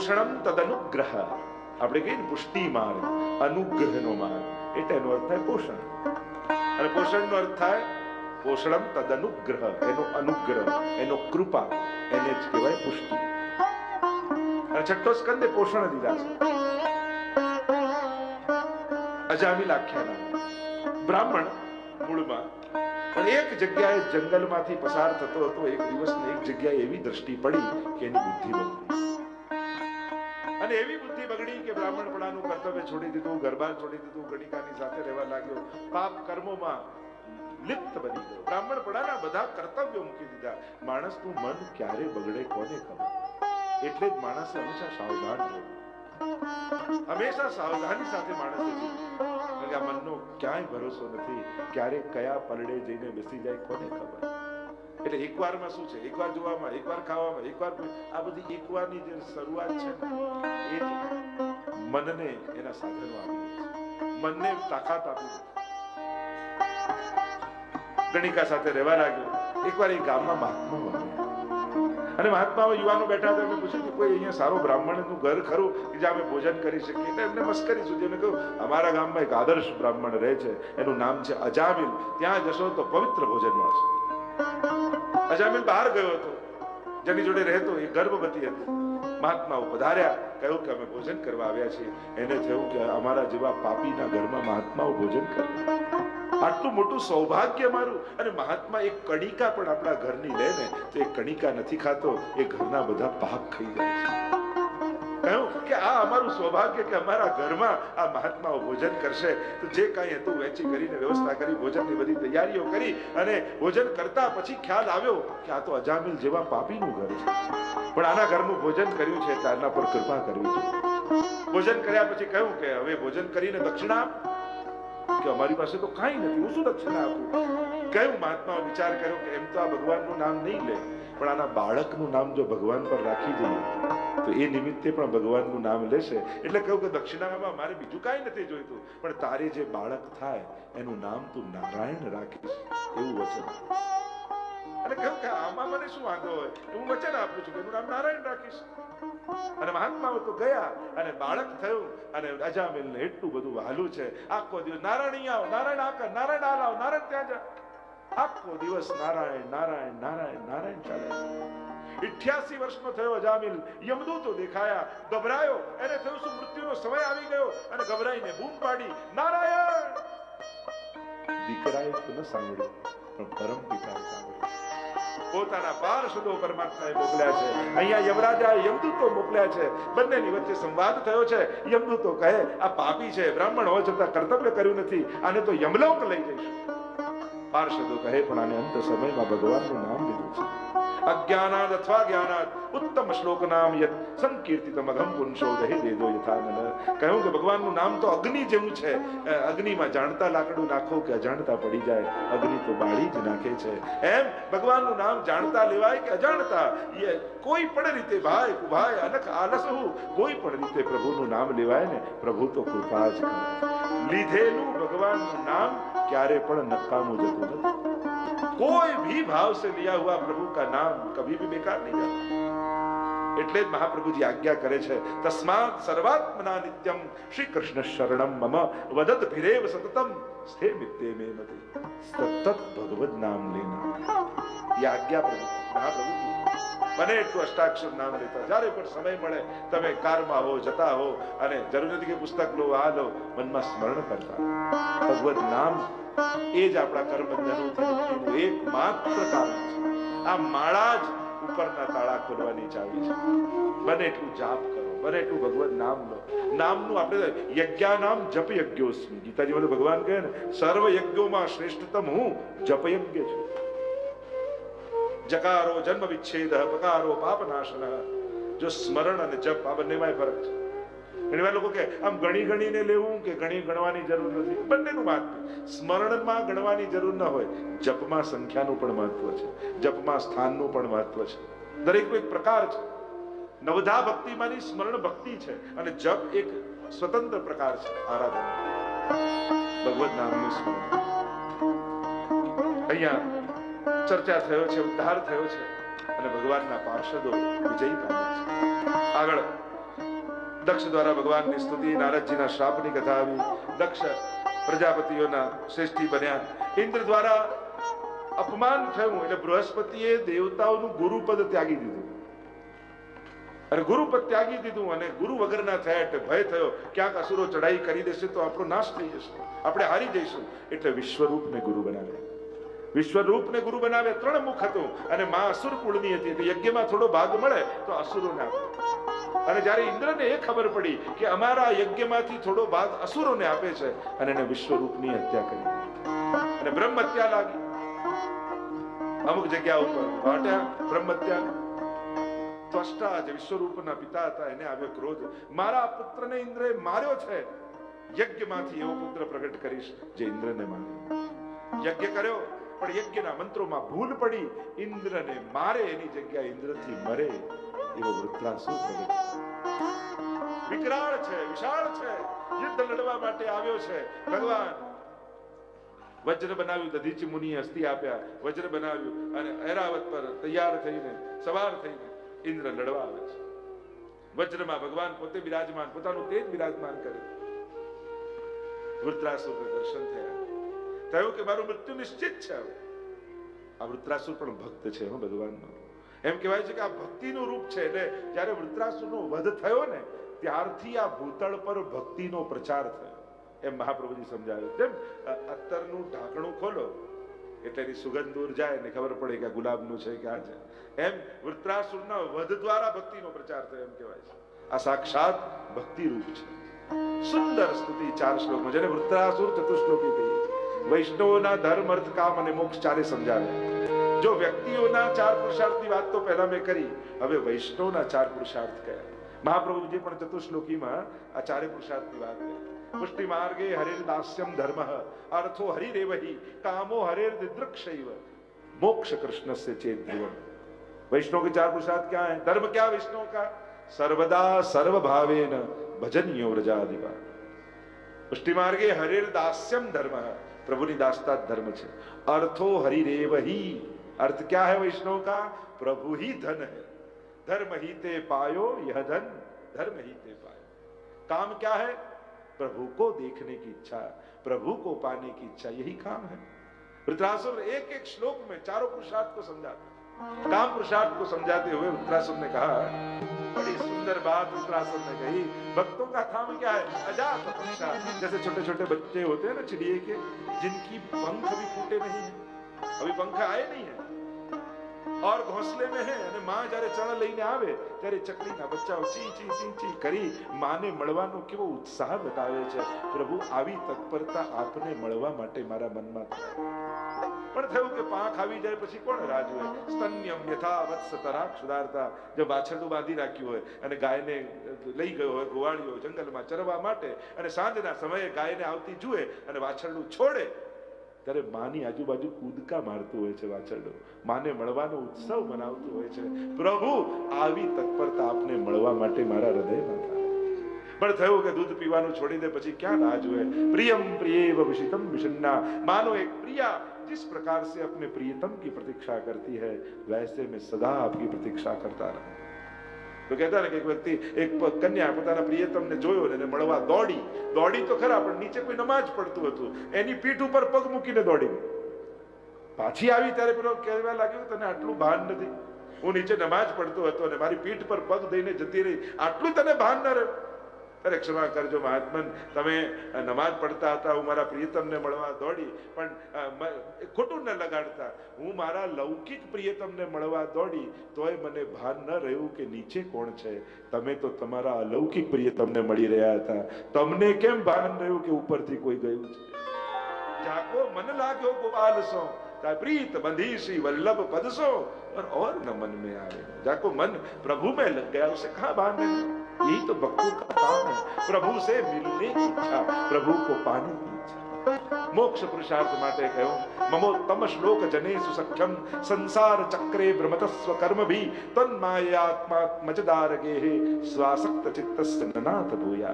પોષણમ તદનુગ્રહ. આપણે કહીએ પુષ્ટિ માર્ગ અનુગ્રહનો માર્ગ એટલે એનો અર્થ થાય પોષણ. અને પોષણનો અર્થ થાય પોષણમ તદનુગ્રહ, એનો અનુગ્રહ, એનો કૃપા, એને જ કહેવાય પુષ્ટિ. અને છઠ્ઠો સ્કંદે પોષણ દીધા છે. અજામિલ આખ્યાના બ્રાહ્મણ મૂળમાં પણ એક જગ્યાએ જંગલમાંથી પસાર થતો હતો, એક દિવસ એક જગ્યાએ એવી દ્રષ્ટિ પડી કે એની બુદ્ધિ બગડી. અને એવી બુદ્ધિ બગડી કે બ્રાહ્મણપણાનું કર્તવ્ય છોડી દીધું, ગરબા છોડી દીધું ગણિકાની સાથે રહેવા લાગ્યો, પાપ કર્મોમાં લિપ્ત બની ગયો. બ્રાહ્મણપણાના બધા કર્તવ્યો મૂકી દીધા. માણસનું મન ક્યારે બગડે કોને ખબર? એટલે જ માણસે હંમેશા સાવધાન રહેવું. હંમેશા સાવધાની સાથે માણસે જીવવું. મનનો ક્યાંય ભરોસો નથી. ક્યારે કયા પરડે જઈને બેસી જાય કોને ખબર? એટલે એકવારમાં શું છે? એકવાર જોવામાં, એકવાર ખાવામાં, એકવાર આ બધી એકવારની જે શરૂઆત છે એ મનને એના સાધનો આપી મનને તાકાત આપી ગણિકા સાથે રહેવા લાગ્યો. એકવાર એ ગામમાં મહાત્મા અને મહાત્માઓ યુવાનો બેઠા હતા, એમને પૂછ્યું કે કોઈ અહીંયા સારો બ્રાહ્મણનું ઘર ખરું? કે જ્યાં અમે ભોજન કરી શકીએ? એટલે એમને મસ્કરી સુધી એમને કહ્યું, અમારા ગામમાં એક આદર્શ બ્રાહ્મણ રહે છે. એનું નામ છે અજામિલ. ત્યાં જશો તો પવિત્ર ભોજન મળશે અજામિલ બહાર ગયો હતો. જેની જોડે રહેતો એ ગર્ભવતી હતી. મહાત્માઓ પધાર્યા, કહ્યું કે અમે ભોજન કરવા આવ્યા છીએ. એને થયું કે અમારા જેવા પાપીના ઘરમાં મહાત્માઓ ભોજન કરે. આટલું મોટું સૌભાગ્ય મારું અને મહાત્મા એક કણિકા પણ આપણા ઘરની લે ને, તો એ કણિકા નથી ખાતો, એ ઘરના બધા પાપ ખાઈ જાય છે. કહ્યું કે આ અમારું સૌભાગ્ય કે અમારા ઘરમાં આ મહાત્માઓ ભોજન કરશે. તો જે કાંઈ હતું વેચી કરીને વ્યવસ્થા કરી, ભોજનની બધી તૈયારીઓ કરી અને ભોજન કરતા પછી ખ્યાલ આવ્યો કે આ તો અજામિલ જેવા પાપીનું ઘર છે. પણ આના ઘરનું ભોજન કર્યું છે આના પર કૃપા કરવી છે. ભોજન કર્યા પછી કહ્યું કે હવે ભોજન કરીને દક્ષિણા. કે અમારી પાસે તો કાંઈ નથી, હું શું દક્ષિણા આપું? કહ્યું મહાત્મા વિચાર કર્યો કે એમ તો આ ભગવાનનું નામ નહીં લે. પણ આના બાળકનું નામ જો ભગવાન પર રાખી દઈએ તો એ નિમિત્તે પણ ભગવાનનું નામ લેશે. એટલે કહ્યું કે દક્ષિણામાં મારે બીજું કાંઈ નથી જોઈતું. પણ તારે જે બાળક થાય, એનું નામ તું નારાયણ રાખીશ. એવું વચન અને કહ્યું કે આમાં મને શું વાંધો હોય? હું વચન આપું છું કે એનું નામ નારાયણ રાખીશ. અને મહાત્માઓ તો ગયા, અને બાળક થયું, અને અજામિલને એટલું બધું વહાલું છે. આખો દિવસ નારાયણ આવ, નારાયણ આકર નારાયણ આ લાવ, નારાયણ ત્યાં જા. આખો દિવસ નારાયણ નારાયણ નારાયણ નારાયણ ચાલે ઇઠ્યાસી વર્ષનો થયો જામિલ યમદૂતો દેખાયા, ગભરાયો. એને થયું શું? મૃત્યુનો સમય આવી ગયો અને ગભરાઈને બૂમ પાડી. નારાયણ! દીકરાએ તો ન સાંભળ્યું. પણ પરમ પિતાએ સાંભળ્યું. પોતાના પાર્ષદો પરમાત્માએ મોકલ્યા છે. અહીંયા યમરાજા યમદૂતો મોકલ્યા છે. બંનેની વચ્ચે સંવાદ થયો છે. યમદૂતો કહે, આ પાપી છે. બ્રાહ્મણ હોવા છતાં કર્તવ્ય કર્યું નથી. આને તો યમલોક લઈ જઈશું. પાર્ષદો કહે, પણ આને અંત સમયમાં ભગવાનનું નામ લીધું છે. અજ્ઞાનાદ અથવા જ્ઞાનાદ, ઉત્તમ શ્લોક નામ યત, સંકીર્તિતમ અઘમ પુંસો દહે દેદો યથાનલ કહ્યું કે ભગવાનનું નામ તો અગ્નિ જેવું છે. અગ્નિમાં જાણતા લાકડું નાખો કે અજાણતા પડી જાય. અગ્નિ તો બાળી જ નાખે છે. એમ ભગવાનનું નામ જાણતા લેવાય કે અજાણતા? એ કોઈ પણ રીતે ભાઈ ભાઈ અનખ આલસ હું કોઈ પણ રીતે પ્રભુનું નામ લેવાય ને પ્રભુ તો કૃપા જ કરે. લીધેલું ભગવાનનું નામ ક્યારે પણ નકામું જતું નથી. કોઈ ભી ભાવ સે લિયા હુઆ પ્રભુ કા નામ કભી ભી બેકાર નહીં જાતા. એટલે જ મહાપ્રભુજી આજ્ઞા કરે છે, તસ્માત સર્વાત્મના નિત્યમ શ્રી કૃષ્ણ શરણમ મમ વદત ભિરેવ સતતમ સ્થે મિત્તે મે મતે. સતત ભગવદ નામ લેના યે પ્રભુ મહાપ્રભુજી બને એટલું અષ્ટાક્ષર નામ લેતા. જ્યારે પણ સમય મળે, તમે કારમાં હો, જતા હો અને જરૂર નથી કે પુસ્તક લો આ લો મનમાં સ્મરણ કરતા ભગવત નામ એ જ આપણા કર્મ એક માત્ર કારણ છે. આ માળા જ ઉપરના તાળા ખોલવાની ચાવી છે. બને એટલું જાપ કરો, બને એટલું ભગવત નામ લો. નામનું આપણે યજ્ઞા નામ જપ યજ્ઞોસ્મી ગીતાજી તો ભગવાન કહે ને સર્વ યજ્ઞોમાં શ્રેષ્ઠતમ હું જપ યજ્ઞ છું. જકારો જન્મ વિચ્છેદ પકારો પાપનાશન જો સ્મરણ અને જપ આ બંનેમાં ફરક છે. ઘણીવાર લોકો કે આમ ગણી ગણીને લેવું કે ગણી ગણવાની જરૂર નથી? બંનેનું મહત્વ. સ્મરણમાં ગણવાની જરૂર ન હોય. જપમાં સંખ્યાનું પણ મહત્વ છે. જપમાં સ્થાનનું પણ મહત્વ છે. દરેકનો એક પ્રકાર છે. નવધા ભક્તિમાંની સ્મરણ ભક્તિ છે અને જપ એક સ્વતંત્ર પ્રકાર છે. આરાધના. ભગવત નામનું સ્મરણ. અહીંયા ચર્ચા થયો છે, ઉદ્ધાર થયો છે અને ભગવાનના પાર્ષદો વિજય પામ્યા છે. આગળ, દક્ષ દ્વારા ભગવાનની સ્તુતિ, નારદજીના શ્રાપની કથા આવી, દક્ષ પ્રજાપતિઓના શ્રેષ્ઠી બન્યા. ઇન્દ્ર દ્વારા અપમાન થયું એટલે બૃહસ્પતિએ દેવતાઓનું ગુરુપદ ત્યાગી દીધું. અને ગુરુપદ ત્યાગી દીધું અને ગુરુ વગરના થયા એટલે ભય થયો. ક્યાંક અસુરો ચડાઈ કરી દેશે તો આપણો નાશ થઈ જશે. આપણે હારી જઈશું. એટલે વિશ્વરૂપને ગુરુ બનાવ્યા. વિશ્વરૂપને ગુરુ બનાવે ત્રણ મુખ હતું અને મા અસુર કુળની હતી. એટલે યજ્ઞમાં થોડો ભાગ મળે તો અસુરોને આપે. અને જ્યારે ઇન્દ્રને એ ખબર પડી કે અમારા યજ્ઞમાંથી થોડો ભાગ અસુરોને આપે છે અને એને વિશ્વરૂપની હત્યા કરી અને બ્રહ્મ હત્યા લાગી. અમુક જગ્યા ઉપર વાટ્યા બ્રહ્મ હત્યા ત્વષ્ટા જે વિશ્વરૂપના પિતા હતા, એને આવ્યો ક્રોધ. મારા પુત્રને ઇન્દ્રએ માર્યો છે. યજ્ઞમાંથી એવો પુત્ર પ્રગટ કરીશ જે ઇન્દ્રને માર્યો યજ્ઞ કર્યો. પણ યજ્ઞના મંત્રોમાં ભૂલ પડી, ઇન્દ્રને મારે એની જગ્યાએ ઇન્દ્રથી મરે, એવો વૃત્રાસુર પ્રગટ વિકરાળ છે, વિશાળ છે, યુદ્ધ લડવા માટે આવ્યો છે. ભગવાન, વજ્ર બનાવ્યું, દધીચ મુનિએ અસ્થિ આપ્યા, વજ્ર બનાવ્યું અને ઐરાવત પર તૈયાર થઈને, સવાર થઈને ઇન્દ્ર લડવા આવે છે. વજ્રમાં ભગવાન પોતે બિરાજમાન, પોતાનું તેજ બિરાજમાન કરે. વૃત્રાસુર દર્શન થયા. થયું કે મારું મૃત્યુ નિશ્ચિત છે આ વૃત્રાસુર પણ ભક્ત છે, હો ભગવાનનો. એમ કહેવાય છે કે આ ભક્તિનું રૂપ છે, એટલે જ્યારે વૃત્રાસુરનો વધ થયો ને, ત્યારથી આ ભૂતળ પર ભક્તિનો પ્રચાર થયો. એમ મહાપ્રભુજી સમજાવ્યું તેમ અત્તરનું ઢાંકણું ખોલો, એટલે એની સુગંધ દૂર જાય ને ખબર પડે કે આ ગુલાબનું છે કે આ છે. એમ વૃત્રાસુરના વધ દ્વારા ભક્તિનો પ્રચાર થયો એમ કહેવાય છે. આ સાક્ષાત ભક્તિ રૂપ છે. સુંદર સ્તુતિ ચાર શ્લોકમાં, જેને વૃત્રાસુર ચતુશ્લોકી કહીએ. વૈષ્ણવોના ધર્મ અર્થ કામ અને મોક્ષ ચારે સમજાવ્યા જો વ્યક્તિઓના ચાર પુરુષાર્થની વાત તો પહેલા મેં કરી હવે વૈષ્ણવના ચાર પુરુષાર્થ કયા મહાપ્રભુજી પણ ચતુશ્લોકીમાં આ ચારે પુરુષાર્થની વાત કરી પુષ્ટિ માર્ગે હરેર દાસ્યમ ધર્મ અર્થો હરિરેવહી કામો હરેર દિદ્રક્ષૈવ मोक्ष कृष्ण से चेत ध्रुवम वैष्णव के चार पुरुषार्थ क्या है धर्म क्या वैष्णव का सर्वदा सर्व भावेन भजनियो व्रजादिवा पुष्टि मार्गे हरिर दास्यम धर्म प्रभु ની દાસતા જ ધર્મ છે અર્થો હરિરેવ ही अर्थ क्या है वैष्णव का प्रभु ही धन है धर्म ही ते पायो यह धन धर्म ही ते पायो काम क्या है प्रभु को देखने की इच्छा प्रभु को पाने की इच्छा यही काम है वृत्रासुर एक एक श्लोक में चारों पुरुषार्थ को समझाते काम पुरुषार्थ को समझाते हुए उत्तरासुर ने कहा, बड़ी सुंदर बात उत्तरासुर ने कही। भक्तों का काम क्या है? अजात पक्षा जैसे छोटे छोटे बच्चे होते हैं ना चिड़िए के, जिनकी पंख भी फूटे नहीं है। अभी पंख आए नहीं है। ઓર ઘોંસલે મે હે અને માં જ્યારે ચણ લઈને આવે, ત્યારે ચકલીના બચ્ચાઓ ચી ચી ચી ચી કરી માને મળવાનો કેવો ઉત્સાહ બતાવે છે. પ્રભુ, આવી તત્પરતા આપને મળવા માટે મારા મનમાં પણ થયું કે પાંખ આવી જાય પછી કોણ રાજ હોય સ્તન્યમ યથાવત વત્સતરા ક્ષુદાર્થા જો વાછરડું બાંધી રાખ્યું હોય અને ગાયને લઈ ગયો હોય ગોવાળ્યો જંગલમાં ચરવા માટે અને સાંજના સમયે ગાયને આવતી જુએ અને વાછરડું છોડે ત્યારે માની આજુબાજુ કૂદકા મારતું હોય છે વાછરડું માને મળવાનો ઉત્સવ મનાવતું હોય છે પ્રભુ આવી તત્પરતા આપને મળવા માટે મારા હૃદયમાં થાય પણ થયું કે દૂધ પીવાનું છોડી દે પછી ક્યાં રાહ જુએ પ્રિયમ પ્રિયેવ વિષિતમ વિષન્ના માનો એક પ્રિયા जिस प्रकार से अपने प्रियतम की प्रतीक्षा करती है वैसे मैं सदा आपकी प्रतीक्षा करता रहूं તો કહેતા ને કે એક વ્યક્તિ, એક કન્યા પોતાના પ્રિયતમને જોયો ને મળવા દોડી. દોડી તો ખરા, પણ નીચે કોઈ નમાજ પડતું હતું. એની પીઠ ઉપર પગ મૂકીને દોડી. પાછી આવી ત્યારે પેલો કહેવા લાગ્યો તને આટલું ભાન નથી. હું નીચે નમાજ પડતો હતો અને મારી પીઠ પર પગ દઈને જતી રહી. આટલું તને ભાન ન રહ્યું. અરે ક્ષમા કરજો મહાત્મન તમે અ, નમાજ પડતા હતા હું મારા પ્રિયતમને મળવા દોડી પણ અ, મ- એ ખોટું ન લગાડતા હું મારા લૌકિક પ્રિયતમને મળવા દોડી તોય મને ભાન ન રહ્યું કે નીચે કોણ છે તમે તો તમારા અલૌકિક પ્રિયતમને મળી રહ્યા હતા તમને કેમ ભાન રહ્યું કે ઉપરથી કોઈ ગયું છે जाको मन लाग्यो गोपाल सो ता प्रीत बंधी श्री वल्लभ पद सो और और न मन में आवे जाको मन प्रभु में लग गया उसे कहा बांधने यही तो भक्तों का काम है प्रभु से मिलने की इच्छा प्रभु को पाने की इच्छा मोक्ष पुरुषार्थ માટે કહ્યું મમોત્તમ શ્લોક જનેષુ સખ્યમ સંસાર ચક્રે ભ્રમતસ્વ કર્મ ભી તન્માયાત્મા મજદાર ગેહે સ્વાસક્ત चित्तस्य ननाथ भूया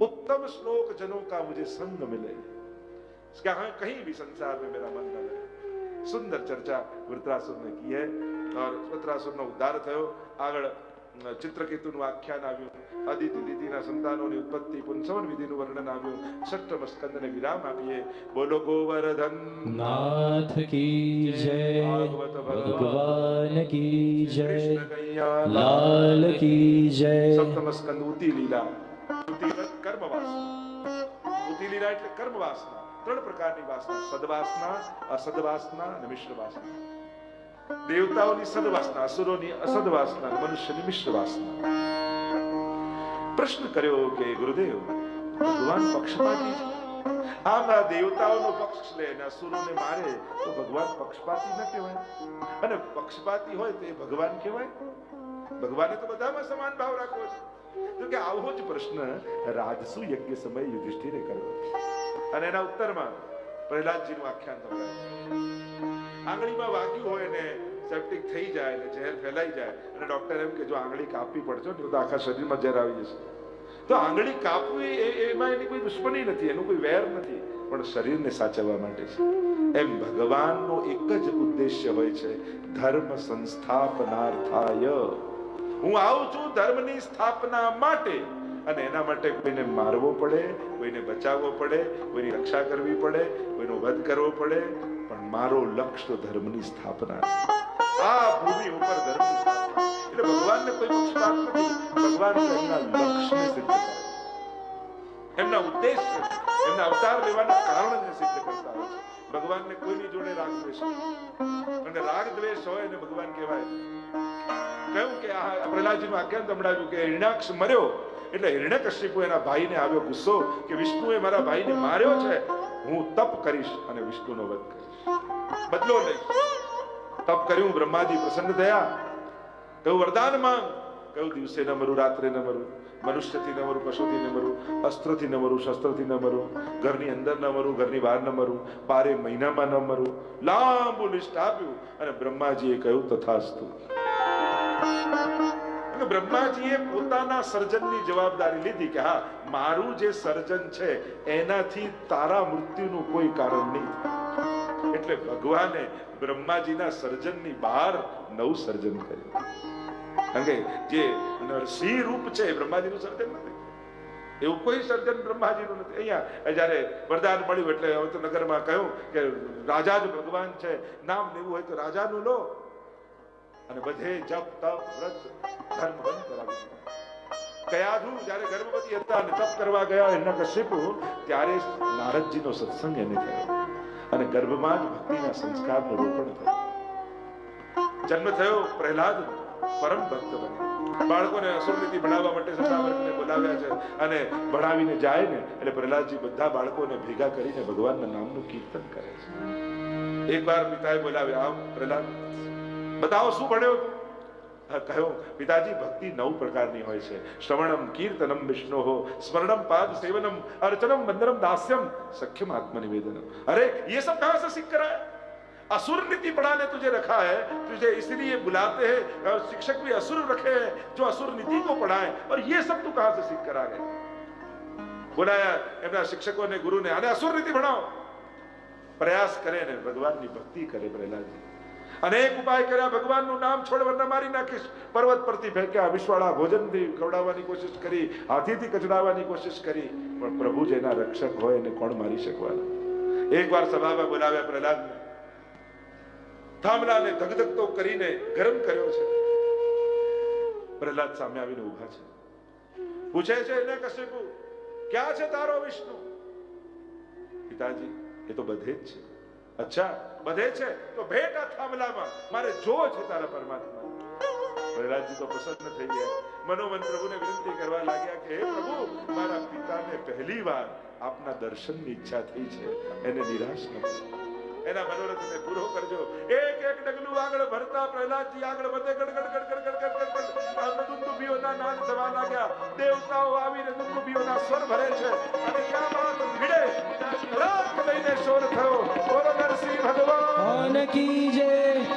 उत्तम श्लोक जनों का मुझे संग मिले कहा कहीं भी संसार में मेरा मन न लगे સુંદર ચર્ચા વૃત્રાસુર ને કી હે और વૃત્રાસુર નો ઉદ્ધાર થયો આગળ ચિત્રકેતુનું આખ્યાન આવ્યું અદિતિ દીદીના સંતાનોની ઉત્પત્તિ પુંસવન વિધિનું વર્ણન આવ્યું ષષ્ઠમ સ્કંદને વિરામ આપીએ બોલો ગોવર્ધન નાથ કી જય ભગવાન કી જય લાલ કી જય સપ્તમ સ્કંદ ઉતિ લીલા ઉતી એટલે કર્મ વાસના ઉતી લીલા એટલે કર્મ વાસના ત્રણ પ્રકારની વાસના સદવાસના અસદવાસના અને મિશ્ર વાસના દેવતાઓની સદવાસના, અસુરોની અસદવાસના, મનુષ્યની મિશ્ર વાસના પ્રશ્ન કર્યો કે, ગુરુદેવ, ભગવાન પક્ષપાતી છે? દેવતાઓનો પક્ષ લે અને અસુરોને મારે તો ભગવાન પક્ષપાતી ન કહેવાય. અને પક્ષપાતી હોય તો એ ભગવાન કહેવાય? ભગવાને તો બધામાં સમાન ભાવ રાખવો છે. તો કે આવો જ પ્રશ્ન રાજસુ યજ્ઞ સમયે યુધિષ્ઠિરે કર્યો. અને એના ઉત્તરમાં પ્રહલાદજીનું આખ્યાન સંભળાય આંગળીમાં વાગ્યું હોય ને સેપ્ટિક થઈ જાય ને ઝેર ફેલાઈ જાય અને ડોક્ટર એમ કે, જો આંગળી કાપવી પડશે તો આખા શરીરમાં ઝેર આવી જશે. તો આંગળી કાપવી એમાં એની કોઈ દુશ્મની નથી, એનું કોઈ વેર નથી, પણ શરીરને સાચવવા માટે છે. એમ ભગવાનનો એક જ ઉદ્દેશ્ય હોય છે, ધર્મ સંસ્થાપનાર્થાય. હું આવું છું ધર્મની સ્થાપના માટે અને એના માટે કોઈને મારવો પડે, કોઈને બચાવવો પડે, કોઈની રક્ષા કરવી પડે, કોઈનો વધ કરવો પડે, પણ મારો લક્ષ્ય તો ધર્મની સ્થાપના છે. આ ભૂમિ ઉપર ધર્મની એટલે ભગવાનને કોઈ પક્ષપાત નથી ભગવાન એમના લક્ષ્યને સિદ્ધ કરે. એમના ઉદ્દેશ્ય એમના અવતાર લેવાના કારણને સિદ્ધ કરતા હોય છે. ભગવાનને કોઈની જોડે રાગ દ્વેષ. અને રાગ દ્વેષ હોય ને ભગવાન કહેવાય કહ્યું કે આ પ્રહલાદજીનું આખ્યાન સંભળાવ્યું કે હિરણાક્ષ મર્યો એટલે હિરણ્યકશિપુ એના ભાઈને આવ્યો ગુસ્સો કે, વિષ્ણુએ મારા ભાઈને માર્યો છે, હું તપ કરીશ અને વિષ્ણુનો વધ કરીશ. બદલો લઈશ. તપ કર્યું, બ્રહ્માજી પ્રસન્ન થયા. કહ્યું, વરદાન માંગ. કહ્યું દિવસે ન મરું, રાત્રે ન મરું, મનુષ્યથી ન મરું, પશુથી ન મરું, અસ્ત્રથી ન મરું, શસ્ત્રથી ન મરું, ઘરની અંદર ન મરું, ઘરની બહાર ન મરું બારે મહિનામાં ન મરું. લાંબુ લિસ્ટ આપ્યું અને બ્રહ્માજીએ કહ્યું, તથાસ્તુ. બ્રહ્માજીએ પોતાના સર્જનની જવાબદારી લીધી કે હા, મારું જે સર્જન છે, એનાથી તારા મૃત્યુનું કોઈ કારણ નહીં એટલે ભગવાને બ્રહ્માજીના સર્જનની બહાર નવું સર્જન કર્યું. કારણ જે નરસિંહ રૂપ છે બ્રહ્માજીનું સર્જન નથી. એવું કોઈ સર્જન બ્રહ્માજીનું નથી. અહીંયા જ્યારે વરદાન મળ્યું, એટલે હવે તો નગરમાં કહ્યું કે રાજા જ ભગવાન છે, નામ લેવું હોય તો રાજાનું લો. અને બધે જપ, તપ, વ્રત, ધર્મ બંધ કરાવી કયાધુ જ્યારે ગર્ભવતી હતા અને તપ કરવા ગયા એના કશ્યપુ, ત્યારે નારદજીનો સત્સંગ એને થયો. અને ગર્ભમાં જ ભક્તિના સંસ્કારનું રોપણ થયું. જન્મ થયો પ્રહલાદ, પરમ ભક્ત બન્યા. બાળકોને અસુરનીતિ ભણાવવા માટે સતાવરને બોલાવ્યા છે અને ભણાવીને જાય ને, એટલે પ્રહલાદજી બધા બાળકોને ભેગા કરીને ભગવાનના નામનું કીર્તન કરે છે. એક વાર પિતાએ બોલાવ્યા આવ પ્રહલાદ બતાવો શું ભણ્યો તું? હા, કહ્યું પિતાજી ભક્તિ નવ પ્રકારની હોય છે શ્રવણમ કીર્તનમ વિષ્ણુ સ્મરણમ પાદ સેવનમ અર્ચનમ વંદનમ દાસ્યમ સખ્યમ आत्मनिवेदनम अरे ये सब कहां से सीख कर आया असुर नीति पढ़ाने तुझे रखा है तुझे इसलिए बुलाते हैं और शिक्षक भी असुर रखे हैं जो असुर नीति को पढ़ाए और ये सब तू कहां से सीख कर आ गए બોલાયા એમના શિક્ષકોને ગુરુને આને અસુર નીતિ ભણાવો પ્રયાસ કરે ને ભગવાનની ભક્તિ કરે પ્રહલાદજી અનેક ઉપાય કર્યા. ભગવાનનું નામ છોડ વરના મારી નાખીશ. પર્વત પરથી ફેંક્યા. વિશ્વાળા ભોજનથી ખવડાવવાની કોશિશ કરી. હાથીથી કચડાવવાની કોશિશ કરી. પણ પ્રભુ જેના રક્ષક હોય એને કોણ મારી શકવાના? એકવાર સભામાં બોલાવ્યા પ્રહલાદ થાંભલાને ધગધગતો કરીને ગરમ કર્યો છે. પ્રહલાદ સામે આવીને ઊભા છે. પૂછે છે, એને કશ્યપુ ક્યાં છે તારો વિષ્ણુ? પિતાજી, એ તો બધે જ છે. અચ્છા, બધે છે? તો ભેટ આ થાંભલામાં. મારે જોવો છે તારા પરમાત્મા. પ્રહલાદજી તો પ્રસન્ન થઈ ગયા. મનોમન પ્રભુને વિનંતી કરવા લાગ્યા કે, હે પ્રભુ, મારા પિતાને પહેલી વાર આપના દર્શનની ઈચ્છા થઈ છે. એને નિરાશ ન એના મનોરથને પૂરો કરજો. એક એક ડગલું આગળ ભરતા પ્રહલાદજી આગળ વધે ગડગડ ગડગડ ગડગડ ગડગડ આ દુંદુબીઓના નાદ થવા લાગ્યા. દેવતાઓ આવીને દુંદુબીઓના સ્વર ભરે છે. અને ક્યાં બાદ ભીડે ત્યાં લઈને શોર થયો. નરસિંહ ભગવાન. કી જય.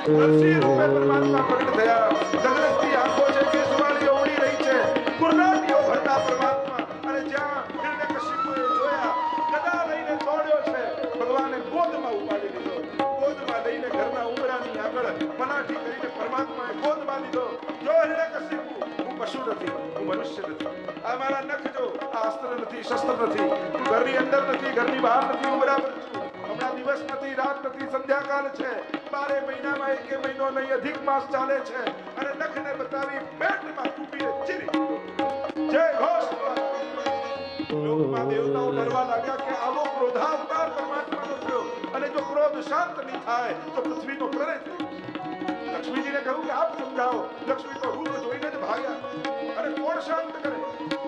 નરસિંહ રૂપે પરમાત્મા પ્રગટ થયા. જગતની આંખો છે કેસવાળીઓ ઉડી રહી છે. ગુરનાટીઓ ભરતા પરમાત્મા. અને જ્યાં હિરણ્યકશિપુએ જોયા ગદા લઈને દોડ્યો છે. ભગવાને ગોદમાં ઉપાડી લીધો. ગોદમાં લઈને ઘરના ઉમરાની આગળ પનાઠી કરીને પરમાત્માએ ગોદમાં લીધો. જો હિરણ્યકશિપુ હું પશુ નથી હું મનુષ્ય નથી. આ મારા નખ જો આ અસ્ત્ર નથી શસ્ત્ર નથી. ઘરની અંદર નથી ઘરની બહાર નથી હું બરાબર છું. હમણાં દિવસ નથી રાત નથી, સંધ્યાકાળ છે. બારે મહિનામાં એક મહિનો નહીં, અધિક માસ ચાલે છે. અને નખને બતાવી પેટમાં કૂપીને ચીરી. જય ઘોષ આવો ક્રોધાવતાર પરમાત્માનો થયો અને ક્રોધ શાંત નહીં થાય, તો પૃથ્વીનો થઈ લક્ષ્મીજીને કહ્યું કે આપ સમજાવો, લક્ષ્મી તો રૂપ જોઈને ભાગ્યા. અને કોણ શાંત કરે?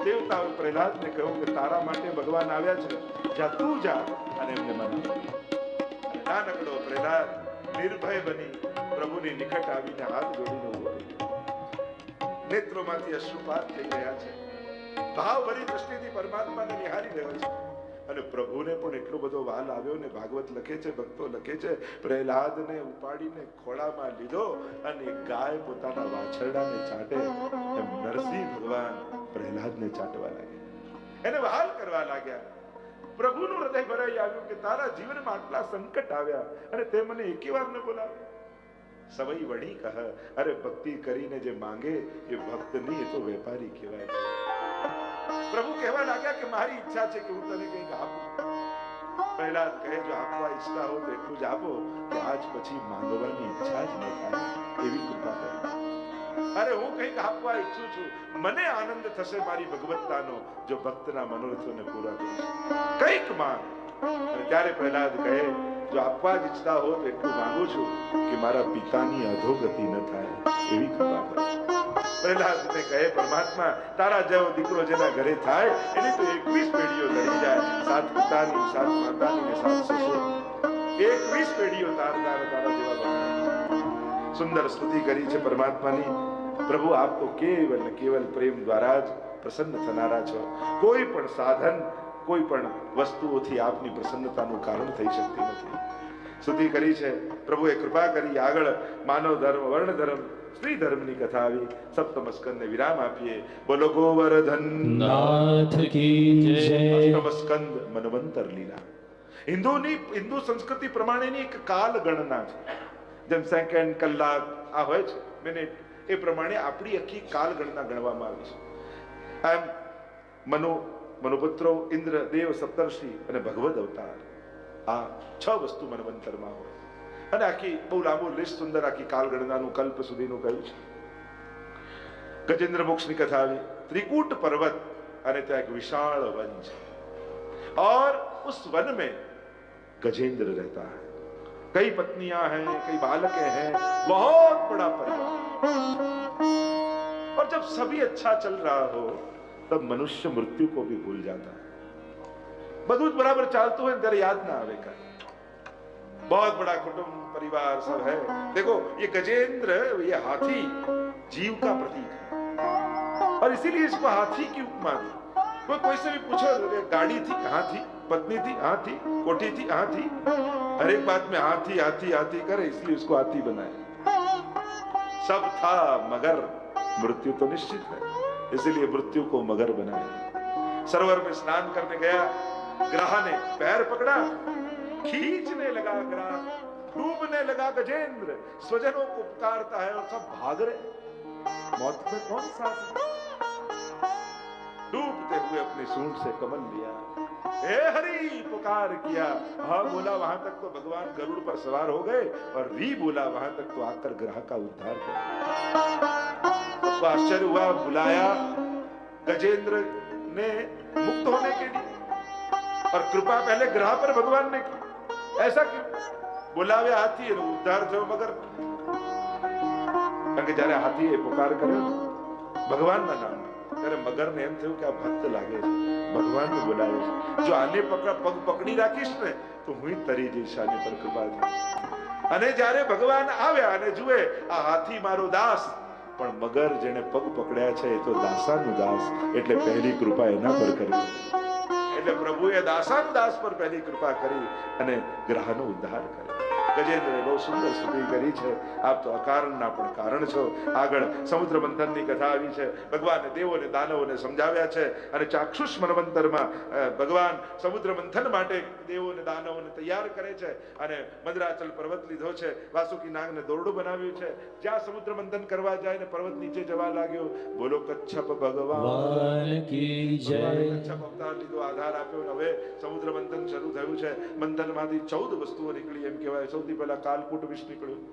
દેવતાઓએ પ્રહલાદને કહ્યું કે તારા માટે ભગવાન આવ્યા છે. જા તું જા. અને એમને મના અને નાનકડો પ્રહલાદ નિર્ભય બની પ્રભુની નિકટ આવીને હાથ જોડીને ઊભો નેત્રોમાંથી અશ્રુપાત થઈ ગયા છે. ભાવભરી દ્રષ્ટિથી પરમાત્માને નિહાળી રહ્યો છે. અને પ્રભુને પણ એટલો બધો વાલ આવ્યો ને ભાગવત લખે છે, ભક્તો લખે છે, પ્રહલાદને ઉપાડીને ખોળામાં લીધો અને ગાય પોતાના વાછરડાને ચાટે એમ નરસિંહ ભગવાન પ્રહલાદને ચાટવા લાગ્યા. એને વહાલ કરવા લાગ્યા. પ્રભુનું હૃદય ભરાઈ આવ્યું કે તારા જીવનમાં આટલા સંકટ આવ્યા અને તે મને એકી વાર ન બોલાવ્યો સવઈ વળી કહ, અરે, ભક્તિ કરીને જે માંગે એ ભક્ત નહીં તો વેપારી કહેવાય. પ્રભુ કહેવા લાગ્યા કે મારી ઈચ્છા છે કે હું તને કંઈક આપું. પહેલા કહે, જો આપવા ઈચ્છતા હો તો એટલું જ આપો કે આજ પછી માંગવાની ઈચ્છા જ ન થાય. એવી કૃપા કરી. અરે, હું કંઈક આપવા ઈચ્છું છું. મને આનંદ થશે મારી ભગવત્તાનો, જો ભક્તના મનોરથોને પૂરા કરીશ. કંઈક માંગ. ત્યારે પ્રહલાદ કહે, જો આપવા જ ઈચ્છતા હો તો એટલું માંગુ છું કે મારા પિતાની અધોગતિ ન થાય. એવી કૃપા કરો. પ્રહલાદને કહે, પરમાત્મા, તારા જેવો દીકરો જેના ઘરે થાય, એની તો 21 પેઢીઓ લડી જાય. સાત પિતાની, સાત માતાની ને સાત સસુર 21 પેઢીઓ તાર તાર, તારા જેવા સુંદર સ્તુતિ કરી છે પરમાત્માની. પ્રભુ આપ તો કેવલ ને કેવલ પ્રેમ દ્વારા જ પ્રસન્ન થનારા છો. કોઈ પણ સાધન કોઈ પણ વસ્તુઓથી આપની પ્રસન્નતાનું કારણ થઈ શકતી નથી. સ્તુતિ કરી છે. પ્રભુએ કૃપા કરી આગળ માનવ ધર્મ વર્ણ ધર્મ સ્ત્રી ધર્મની કથા આવી. સપ્તમ સ્કંદને વિરામ આપીએ. બોલો ગોવર્ધન. નાથ કી જય. અષ્ટમ સ્કંદ મનવંતર લીલા. હિન્દુની હિન્દુ સંસ્કૃતિ પ્રમાણેની એક કાલ ગણના છે. જેમ સેકન્ડ કલાક આ હોય છે મિનિટ એ પ્રમાણે આપણી આખી કાલ ગણના ગણવામાં આવી છે આમ મનુ મનુપુત્રો ઇન્દ્ર દેવ સપ્તર્ષિ અને ભગવદ અવતાર આ છ વસ્તુ મનવંતરમાં હોય અને આખી બહુ લાંબુ લિસ્ટ સુંદર આખી કાલ ગણનાનું કલ્પ સુધીનું કહ્યું છે ગજેન્દ્ર મોક્ષની કથા આવી ત્રિકૂટ પર્વત અને ત્યાં એક વિશાળ वन છે और उस वन में गजेंद्र रहता है कई पत्नियाँ हैं, कई बालक हैं, बहुत बड़ा परिवार। और जब सभी अच्छा चल रहा हो, तब मनुष्य मृत्यु को भी भूल जाता है। बदूत बराबर चालतु है दर याद ना आवे का बहुत बड़ा कुटुंब, परिवार सब है। देखो, ये गजेंद्र, ये हाथी जीव का प्रतीक है। और इसीलिए इसको हाथी की उपमा दी। कोई कोई से भी पूछो गाड़ी थी, कहाँ थी? पत्नी थी हाँ थी कोठी थी हाँ थी हर एक बात में हाथी हाथी हाथी करे, इसलिए उसको हाथी बनाया सब था मगर, मृत्यु तो निश्चित है, इसीलिए मृत्यु को मगर बनाया। सरोवर में स्नान करने गया, ग्राह ने पैर पकड़ा, खींचने लगा ग्राह, डूबने लगा गजेंद्र, स्वजनों को पुकारता है और सब भाग रहे। मौत में कौन साथ? है? करते हुए अपने सूंड से कमल लिया। हे हरि, पुकार किया। हाँ बोला, वहाँ तक तो भगवान गरुड़ पर सवार हो गए और री बोला, वहाँ तक तो आकर ग्रह का उद्धार कर आश्चर्य हुआ, बुलाया। गजेंद्र ने मुक्त होने के लिए और कृपा पहले ग्रह पर भगवान ने की। ऐसा क्यों? बुलावे हाथी उद्धार जो मगर। जा रहे, हाथी पुकार करे। भगवान का नाम ત્યારે મગરને એમ થયું કે આ ભક્ત લાગે છે, ભગવાનને બોલાવે છે. જો આને પકડ, પગ પકડી રાખીશ ને, તો હું તરી જઈશ આની પર કૃપાથી. અને જ્યારે ભગવાન આવ્યા અને જુએ, આ હાથી મારો દાસ, પણ મગર જેને પગ પકડ્યા છે, એ તો દાસાનું દાસ, એટલે પહેલી કૃપા એના પર કરી. એટલે પ્રભુએ દાસાનું દાસ પર પહેલી કૃપા કરી અને ગ્રહનો ઉદ્ધાર કર્યો. ગજેન્દ્રએ બહુ સુંદર સ્તુતિ કરી છે. આપ તો અકારણના પણ કારણ છો. આગળ સમુદ્ર મંથનની કથા આવી છે. ભગવાને દેવોને દાનવોને સમજાવ્યા છે અને ચાક્ષુષ મનવંતરમાં ભગવાન સમુદ્ર મંથન માટે દેવોને દાનવોને તૈયાર કરે છે અને મદ્રાચલ પર્વત લીધો છે. વાસુકી નાગને દોરડું બનાવ્યું છે. જ્યાં સમુદ્ર મંથન કરવા જાય ને પર્વત નીચે જવા લાગ્યો બોલો કચ્છપ ભગવાન. કી જય. કચ્છપ અવતાર લીધો આધાર આપ્યો હવે સમુદ્ર મંથન શરૂ થયું છે. મંથનમાંથી ચૌદ વસ્તુઓ નીકળી એમ કહેવાય. સૌથી પહેલા કાલકૂટ નીકળ્યું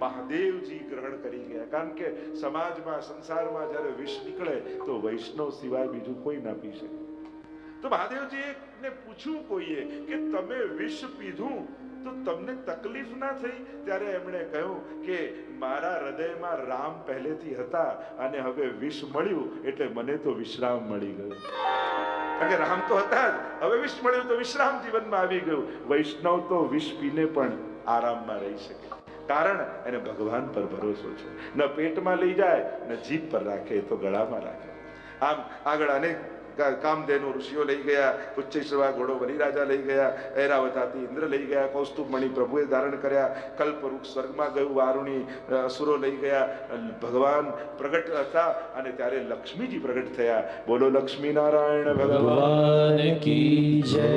મહાદેવજી ગ્રહણ કરી ગયા. કારણ કે સમાજમાં, સંસારમાં જ્યારે વિષ નીકળે, તો વૈષ્ણવ સિવાય બીજું કોઈ ના પી શકે. તો મહાદેવજીને પૂછ્યું કોઈએ કે તમે વિષ પીધું, તો તમને તકલીફ ના થઈ? ત્યારે એમણે કહ્યું કે મારા હૃદયમાં રામ પહેલેથી હતા અને હવે વિષ મળ્યું, એટલે મને તો વિશ્રામ મળી ગયો. કારણ કે રામ તો હતા જ, હવે વિષ મળ્યું તો વિશ્રામ જીવનમાં આવી ગયું. વૈષ્ણવ તો વિષ પીને પણ આરામમાં રહી શકે. કારણ એને ભગવાન પર ભરોસો છે. ન પેટમાં લઈ જાય ન જીભ પર રાખે તો ગળામાં રાખે. આમ આગળ અનેક કામધેનુ ઋષિઓ લઈ ગયા ઉચ્ચૈશ્રવા ઘોડો વરિરાજા લઈ ગયા ઐરાવતાથી ઇન્દ્ર લઈ ગયા કૌસ્તુભ મણિ પ્રભુએ ધારણ કર્યા કલ્પવૃક્ષ સ્વર્ગમાં ગયું વારુણી અસુરો લઈ ગયા ભગવાન પ્રગટ હતા અને ત્યારે લક્ષ્મીજી પ્રગટ થયા. બોલો લક્ષ્મી નારાયણ ભગવાન ભગવાન કી જય?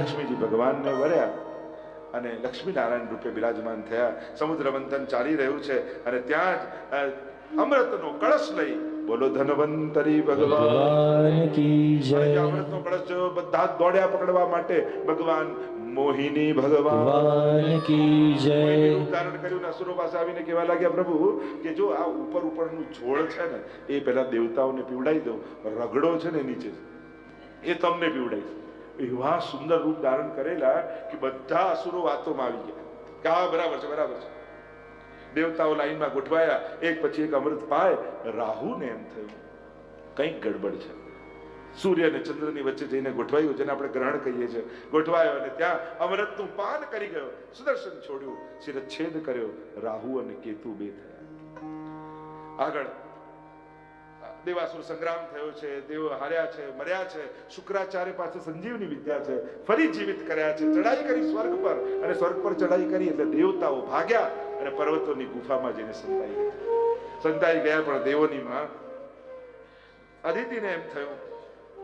લક્ષ્મીજી ભગવાનને વર્યા. અને લક્ષ્મી નારાયણ રૂપે બિરાજમાન થયા. સમુદ્ર મંથન ચાલી રહ્યું છે અને ત્યાં જ અમૃતનો કળશ લઈ બોલો ધનવંતરી ભગવાન અમૃતનો કળશ જોયો બધા દોડ્યા પકડવા માટે ભગવાન મોહિની ભગવાન. કી જય. ઉદાહરણ કર્યું ને અસુરો પાસે આવીને કહેવા લાગ્યા પ્રભુ કે જો આ ઉપર ઉપરનું ઝોળ છે ને એ પહેલા દેવતાઓને પીવડાવી દો રગડો છે ને નીચે. એ તમને પીવડાવી એવા સુંદર રૂપ ધારણ કરેલા કે બધા અસુરો વાતોમાં આવી ગયા. કે બરાબર છે બરાબર છે. દેવતાઓ લાઈનમાં ગોઠવાયા, એક પછી એક અમૃત પાય. રાહુને એમ થયું, કંઈક ગડબડ છે. સૂર્ય અને ચંદ્રની વચ્ચે જઈને ગોઠવાયું, જેને આપણે ગ્રહણ કહીએ છીએ. ગોઠવાયો અને ત્યાં અમૃતનું પાન કરી ગયો, સુદર્શન છોડ્યું, શિરચ્છેદ કર્યો, રાહુ અને કેતુ બે થયા. આગળ દેવાસુર સંગ્રામ થયો છે, દેવ હાર્યા છે, મર્યા છે, શુક્રાચાર્ય પાસે સંજીવની વિદ્યા છે, ફરી જીવિત કર્યા છે ચડાઈ કરી સ્વર્ગ પર અને સ્વર્ગ પર ચડાઈ કરી એટલે દેવતાઓ ભાગ્યા અને પર્વતોની ગુફામાં જઈને સંતાઈ સંતાઈ ગયા પણ દેવોની માં, અદિતિને એમ થયું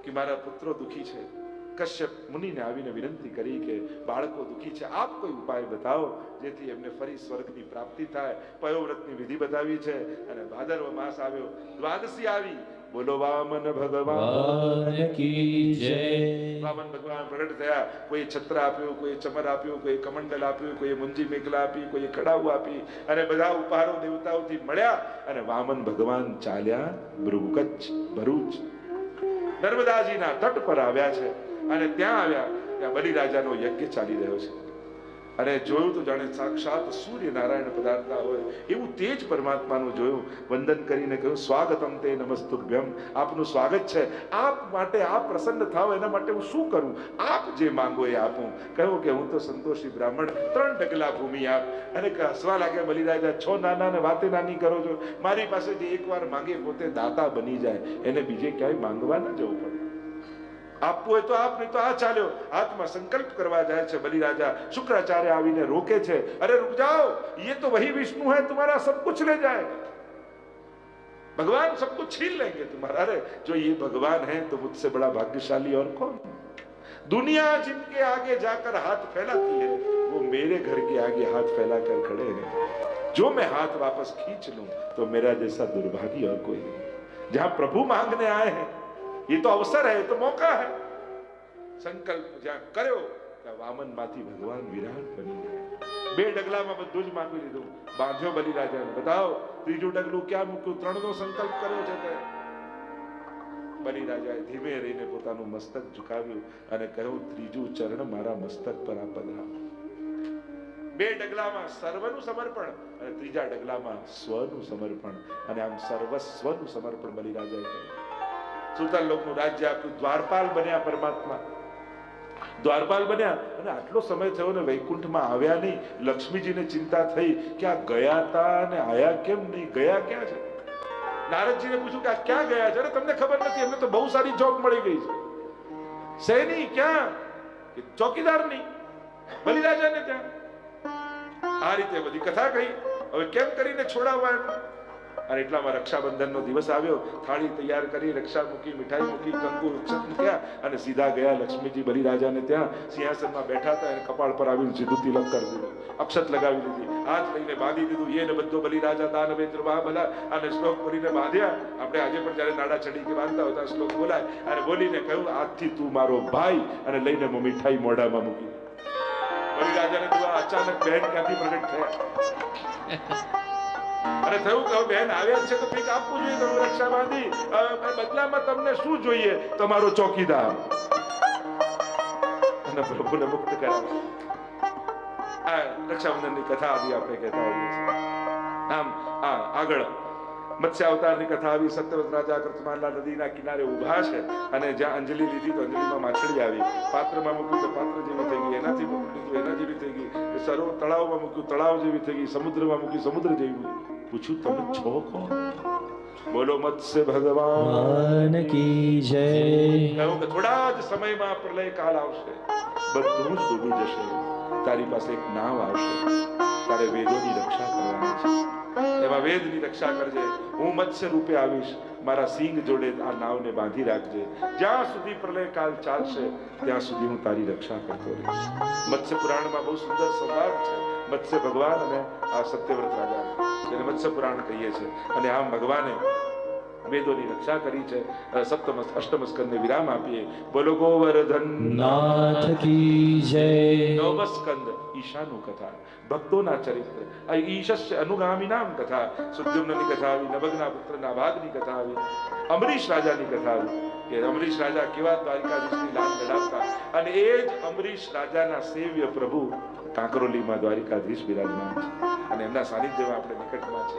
કે મારા પુત્રો દુખી છે. કશ્યપ મુનિને આવીને વિનંતી કરી કે બાળકો દુઃખી છે. આપ કોઈ ઉપાય બતાવો જેથી એમને ફરી સ્વર્ગની પ્રાપ્તિ થાય. પયોવ્રતની વિધિ બતાવી છે અને ભાદરવ માસ આવ્યો. દ્વાદશી આવી. બોલો વામન ભગવાન. કી જય. વામન ભગવાન પ્રગટ થયા. કોઈ છત્ર આપ્યું કોઈ ચમર આપ્યું કોઈ કમંડલ આપ્યું કોઈ મુંજી મેઘલા આપી કોઈ કડાવું આપી. અને બધા ઉપહારો દેવતાઓથી મળ્યા અને વામન ભગવાન ચાલ્યા ભૃગુકચ્છ ભરૂચ. નર્મદાજીના તટ પર આવ્યા છે. અને ત્યાં આવ્યા, ત્યાં બલિરાજાનો યજ્ઞ ચાલી રહ્યો છે. અને જોયું તો જાણે સાક્ષાત સૂર્ય નારાયણ પદાર્થના હોય, એવું તેજ પરમાત્માનું જોયું. વંદન કરીને કહ્યું, સ્વાગતમ તે નમસ્તુભ્યમ. આપનું સ્વાગત છે. આપ માટે આપ પ્રસન્ન થાવ એના માટે હું શું કરું? આપ જે માંગો એ આપું. કહ્યું કે, હું તો સંતોષી બ્રાહ્મણ, ત્રણ ડગલા ભૂમિ આપ. અને હસવા લાગ્યા, બલિરાજા, છો નાના ને વાતે નાની કરો છો? મારી પાસે જે એકવાર માંગે પોતે દાતા બની જાય. એને બીજે ક્યાંય માંગવા ન જવું પડે. આપવું હોય તો આપ નહીં તો આ ચાલ્યો હાથમાં સંકલ્પ કરવા જાય છે બલિરાજા શુક્રાચાર્ય આવીને રોકે છે અરે रुक जाओ ये तो वही विष्णु है तुम्हारा सब कुछ ले जाए भगवान सब कुछ छीन लेंगे तुम्हारा अरे जो ये भगवान है तो मुझसे बड़ा भाग्यशाली और कौन दुनिया जिनके आगे जाकर हाथ फैलाती है वो मेरे घर के आगे हाथ फैलाकर खड़े हैं जो मैं हाथ वापस खींच लूं तो मेरा जैसा दुर्भाग्य और कोई नहीं जहां प्रभु मांगने आए हैं ये तो अवसर है ये तो मौका है સંકલ્પ જ્યાં કર્યો ત્યાં વામનમાંથી ભગવાન વિરાટ બની ગયા બે ડગલામાં બધું જ માંગી લીધું બાંધ્યો બલિરાજાને બતાવો ત્રીજું ડગલું ક્યાં મૂક્યું ત્રણનો સંકલ્પ કર્યો છે તે બલિરાજાએ ધીમે રહીને પોતાનું મસ્તક ઝુકાવ્યું અને કહ્યું ત્રીજું ચરણ મારા મસ્તક પર આ પધરાવો બે ડગલામાં સર્વનું સમર્પણ અને ત્રીજા ડગલામાં સ્વનું સમર્પણ અને આમ સર્વસ્વનું સમર્પણ બલિરાજાએ કર્યું સુતર લોકનું રાજ્ય આપ્યું. દ્વારપાલ બન્યા પરમાત્મા. દ્વારપાલ બન્યા અને આટલો સમય થયો ને વૈકુંઠમાં આવ્યા નહીં. લક્ષ્મીજીને ચિંતા થઈ કે આ ગયા તા અને આયા કેમ નહીં? ગયા ક્યાં છે? નારદજીને પૂછ્યું કે આ ક્યાં ગયા છે? અરે તમને ખબર નથી, એમને તો બહુ સારી જોબ મળી ગઈ છે. શેની? ક્યાં? ચોકીદારની. બલિરાજાને ત્યાં. આ રીતે બધી કથા કહી. હવે કેમ કરીને છોડાવવા? અને એટલામાં રક્ષાબંધનનો દિવસ આવ્યો. થાળી તૈયાર કરી, રક્ષા મૂકી, મીઠાઈ મૂકી, કંકુ વૃક્ષક મૂક્યા અને સીધા ગયા લક્ષ્મીજી બલિરાજાને ત્યાં. સિંહાસનમાં બેઠા હતા અને કપાળ પર આવીને સીધું તિલક કરી દીધું. અક્ષત લગાવી દીધી હાથ લઈને બાંધી દીધું. એ ને બધો બલિરાજા દાનવે ધ્રુવા અને શ્લોક બોલીને બાંધ્યા. આપણે આજે પણ જ્યારે નાડા ચડી કે બાંધતા હોય શ્લોક બોલાય. અને બોલીને કહ્યું આજથી તું મારો ભાઈ. અને લઈને મીઠાઈ મોઢામાં મૂકી બલિરાજાને જોવા અચાનક બહેન ક્યાંથી પ્રગટ થયા? અને થયું કે બેન આવ્યા છે તો કંઈક આપવું જોઈએ તમે રક્ષા બાંધી બદલામાં તમને શું જોઈએ? તમારો ચોકીદાર. અને પ્રભુને મુક્ત કરાવે. આ રક્ષાબંધનની કથા આવી આપણે કહેતા હોઈએ છીએ. આમ, આ આગળ મત્સ્ય અવતારની કથા આવી સત્યવત રાજા કૃતમાલા નદીના કિનારે ઊભા છે અને જ્યાં અંજલિ લીધી તો અંજલિમાં માછડી આવી. પાત્રમાં મૂક્યું તો પાત્ર જેવી થઈ ગઈ, એનાથી મૂક્યું એના જેવી થઈ ગઈ. સરો તળાવમાં મૂક્યું, તળાવ જેવી થઈ ગઈ, સમુદ્રમાં મૂક્યું, સમુદ્ર જેવી પૂછ્યું તમે છો કોણ બોલો મત્સ્ય ભગવાન કી જય કહ્યું કે થોડા જ સમયમાં પ્રલય કાળ આવશે બધું જ ડૂબી જશે તારી પાસે એક નાવ આવશે તારે વેદોની રક્ષા કરવાની છે એમાં વેદની રક્ષા કરજે હું મત્સ્ય રૂપે આવીશ મારા સિંહ જોડે આ નાવને બાંધી રાખજે જ્યાં સુધી પ્રલય કાળ ચાલશે ત્યાં સુધી હું તારી રક્ષા કરતો રહીશ મત્સ્ય પુરાણમાં બહુ સુંદર સંવાદ છે મત્સ્ય ભગવાન અને આ સત્યવ્રત રાજા જેને મત્સ્ય પુરાણ કહીએ છીએ. અને આમ ભગવાને વેદોની રક્ષા કરી છે. સપ્તમ અષ્ટમ સ્કંદને વિરામ આપીએ. બોલો ગોવર્ધન. નાથ કી જય. નવમ સ્કંદ ઈશાનું કથા. ભક્તોના ચરિત્ર. આ ઈશસ્ય અનુગામીનામ કથા. સુદ્યુમ્નની કથા આવી નભગના પુત્રના ભાગની કથા આવી અમરીશ રાજાની કથા આવી. કે અમરીશ રાજા કેવા દ્વારિકાધીશની લાજ લડાવતા અને એ જ અમરીશ રાજાના સેવ્ય પ્રભુ કાંકરોલીમાં દ્વારિકાધીશ બિરાજમાન છે. અને એમના સાનિધ્યમાં આપણે નિકટમાં છે.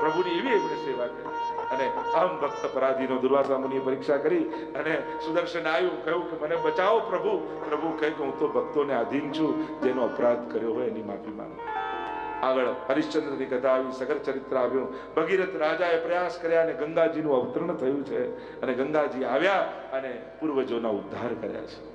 પ્રભુની એવી એમણે સેવા કરી. અને અહમ ભક્ત પરાધીનો દુર્વાસા મુનિએ પરીક્ષા કરી અને સુદર્શન આવ્યું કહ્યું કે મને બચાવો પ્રભુ. પ્રભુ કહે કે હું તો ભક્તોને આધીન છું. જેનો અપરાધ કર્યો હોય એની માફી માંગુ. આગળ હરિશ્ચંદ્રની કથા આવી, સગર ચરિત્ર આવ્યું. ભગીરથ રાજાએ પ્રયાસ કર્યા અને ગંગાજીનું અવતરણ થયું છે. અને ગંગાજી આવ્યા અને પૂર્વજોના ઉદ્ધાર કર્યા છે.